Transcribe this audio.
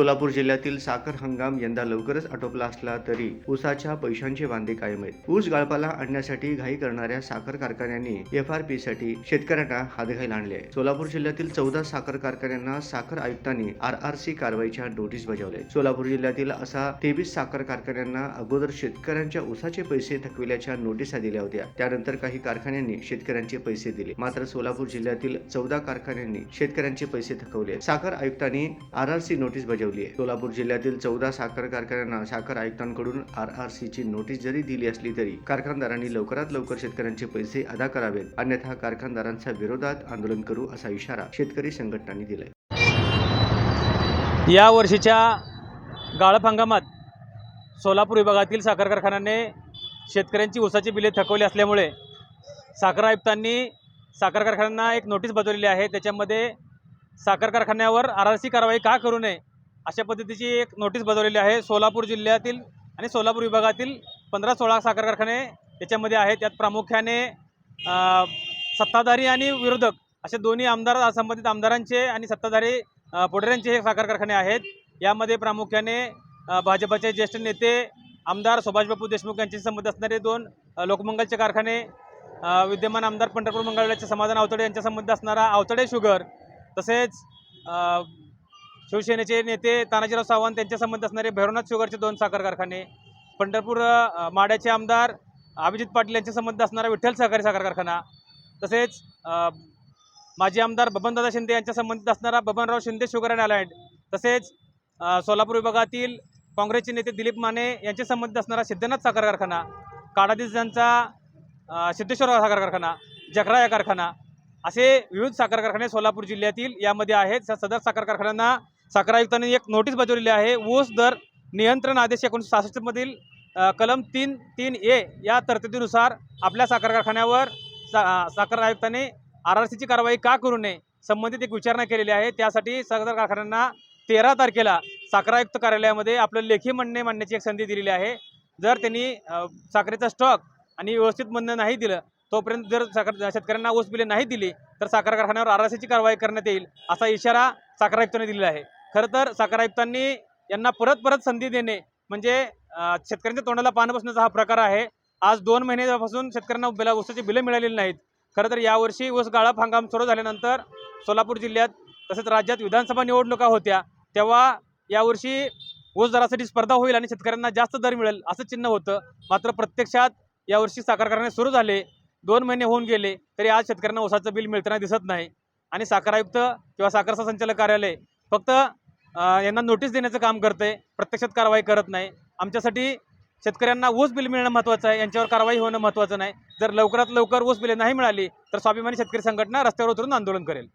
सोलापूर जिल्ह्यातील साखर हंगाम यंदा लवकरच आटोपला असला तरी ऊसाच्या पैशांचे वांदे कायम आहेत. ऊस गाळपाला आणण्यासाठी घाई करणाऱ्या साखर कारखान्यांनी एफ आर पी साठी शेतकऱ्यांना हातघाई आणले आहे. सोलापूर जिल्ह्यातील चौदा साखर कारखान्यांना साखर आयुक्तांनी आर आर सी कारवाईच्या नोटीस बजावल्या आहेत. सोलापूर जिल्ह्यातील असा तेवीस साखर कारखान्यांना अगोदर शेतकऱ्यांच्या ऊसाचे पैसे थकविल्याच्या नोटिसा दिल्या होत्या. त्यानंतर काही कारखान्यांनी शेतकऱ्यांचे पैसे दिले. मात्र सोलापूर जिल्ह्यातील चौदा कारखान्यांनी शेतकऱ्यांचे पैसे थकवले. साखर आयुक्तांनी आर आर सी नोटीस बजावली. आहे. सोलापूर जिल्ह्यातील चौदा साखर कारखान्यांना साखर आयुक्तांकडून आर आर सी ची नोटीस जरी दिली असली तरी कारखानदारांनी लवकरात लवकर शेतकऱ्यांचे पैसे अदा करावेत. अन्यथा कारखानदारांच्या विरोधात आंदोलन करू असा इशारा शेतकरी संघटनांनी दिलाय. या वर्षीच्या गाळप हंगामात सोलापूर विभागातील साखर कारखान्याने शेतकऱ्यांची ऊसाची बिले थकवली असल्यामुळे साखर आयुक्तांनी साखर कारखान्यांना एक नोटीस बजावलेली आहे. त्याच्यामध्ये साखर कारखान्यावर आर आर सी कारवाई का करू नये अशा पद्धतीची एक नोटीस बजावलेली आहे. सोलापूर जिल्ह्यातील आणि सोलापूर विभागातील पंधरा सोळा साखर कारखाने याच्यामध्ये आहेत. त्यात प्रामुख्याने सत्ताधारी आणि विरोधक असे दोन्ही आमदार संबंधित आमदारांचे आणि सत्ताधारी अ, पुढाऱ्यांचे हे साखर कारखाने आहेत. यामध्ये प्रामुख्याने भाजपाचे भाजपचे ज्येष्ठ नेते आमदार सुभाषबाबू देशमुख यांचे संबंध असणारे दोन लोकमंगलचे कारखाने विद्यमान आमदार पंढरपूर मंगळाचे समाधान आवतडे यांच्या संबंध असणारा आवतडे शुगर तसेच शिवसेनेचे नेते तानाजीराव सावंत त्यांच्या संबंधित असणारे भैरवनाथ शुगरचे दोन साखर कारखाने पंढरपूर माड्याचे आमदार अभिजित पाटील यांच्या संबंध असणारा विठ्ठल सहकारी साखर कारखाना तसेच माजी आमदार बबनदादा शिंदे यांच्या संबंधित असणारा Babanrao Shinde sugar and allied तसेच सोलापूर विभागातील काँग्रेसचे नेते दिलीप माने यांच्या संबंधित असणारा सिद्धनाथ साखर कारखाना काडादिस यांचा सिद्धेश्वर साखर कारखाना जकरा या कारखाना असे विविध साखर कारखाने सोलापूर जिल्ह्यातील यामध्ये आहेत. सदर साखर कारखान्यांना साखर आयुक्तांनी एक नोटीस बजावलेली आहे. ऊस दर नियंत्रण आदेश एकोणीसशे सहासष्टमधील कलम तीन तीन ए या तरतुदीनुसार आपल्या साखर कारखान्यावर सा साखर आयुक्तांनी आर आर सीची कारवाई का करू नये संबंधित एक विचारणा केलेली आहे. त्यासाठी साखर कारखान्यांना तेरा तारखेला साखर आयुक्त कार्यालयामध्ये आपलं लेखी म्हणणे मांडण्याची एक संधी दिलेली आहे. जर त्यांनी साखरेचा स्टॉक आणि व्यवस्थित म्हणणं नाही दिलं तोपर्यंत जर साखर शेतकऱ्यांना ऊस बिले नाही दिली तर साखर कारखान्यावर आर आर सीची कारवाई करण्यात येईल असा इशारा साखर आयुक्तांनी दिलेला आहे. खरं तर साखर आयुक्तांनी यांना परत परत संधी देणे म्हणजे शेतकऱ्यांच्या तोंडाला पानं बसण्याचा हा प्रकार आहे. आज दोन महिन्यापासून शेतकऱ्यांना बिला ऊसाची बिलं मिळालेली नाहीत. खरं तर यावर्षी ऊस गाळप हंगाम सुरू झाल्यानंतर सोलापूर जिल्ह्यात तसेच राज्यात विधानसभा निवडणुका होत्या तेव्हा यावर्षी ऊस दरासाठी स्पर्धा होईल आणि शेतकऱ्यांना जास्त दर मिळेल असं चिन्ह होतं. मात्र प्रत्यक्षात यावर्षी साखर कारखाने सुरू झाले. दोन महिने होऊन गेले तरी आज शेतकऱ्यांना ऊसाचं बिल मिळताना दिसत नाही. आणि साखर आयुक्त किंवा साखर संचालक कार्यालय फक्त यांना नोटीस देण्याचं काम करते प्रत्यक्षात कारवाई करत नाही. आमच्यासाठी शेतकऱ्यांना ऊस बिल मिळणं महत्त्वाचं आहे. यांच्यावर कारवाई होणं महत्त्वाचं नाही. जर लवकरात लवकर ऊस बिले नाही मिळाली तर स्वाभिमानी शेतकरी संघटना रस्त्यावर उतरून आंदोलन करेल.